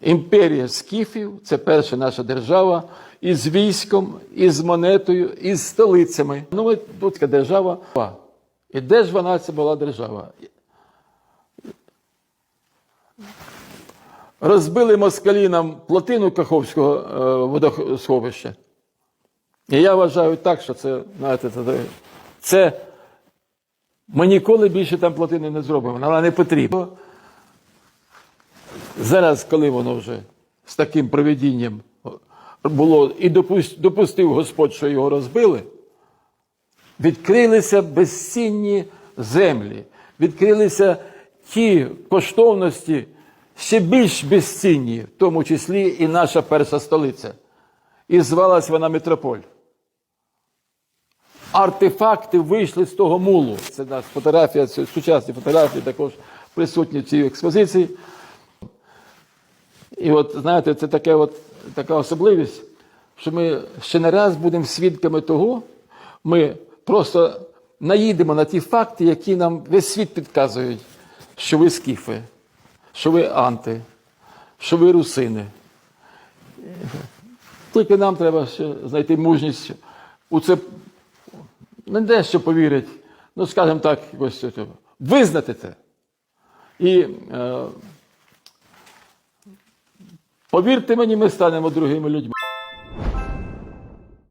Імперія скіфів це перша наша держава із військом, із монетою, із столицями. Ну, тут така держава. І де ж вона це була держава? Розбили москалі нам плотину Каховського е, водосховища. І я вважаю так, що це, знаєте, це, це ми ніколи більше там плотини не зробимо, вона не потрібна. Зараз, коли воно вже з таким проведінням було і допустив Господь, що його розбили, відкрилися безцінні землі, відкрилися ті коштовності, ще більш безцінні, в тому числі і наша перша столиця. І звалась вона Метрополь. Артефакти вийшли з того мулу. Це наша фотографія, сучасні фотографії також присутні в цій експозиції. І от, знаєте, це таке от, така особливість, що ми ще не раз будемо свідками того, ми просто наїдемо на ті факти, які нам весь світ підказують, що ви скіфи, що ви анти, що ви русини. Тільки нам треба ще знайти мужність у це не дещо повірить, ну, скажімо так, ось визнати це. І е, повірте мені, ми станемо другими людьми.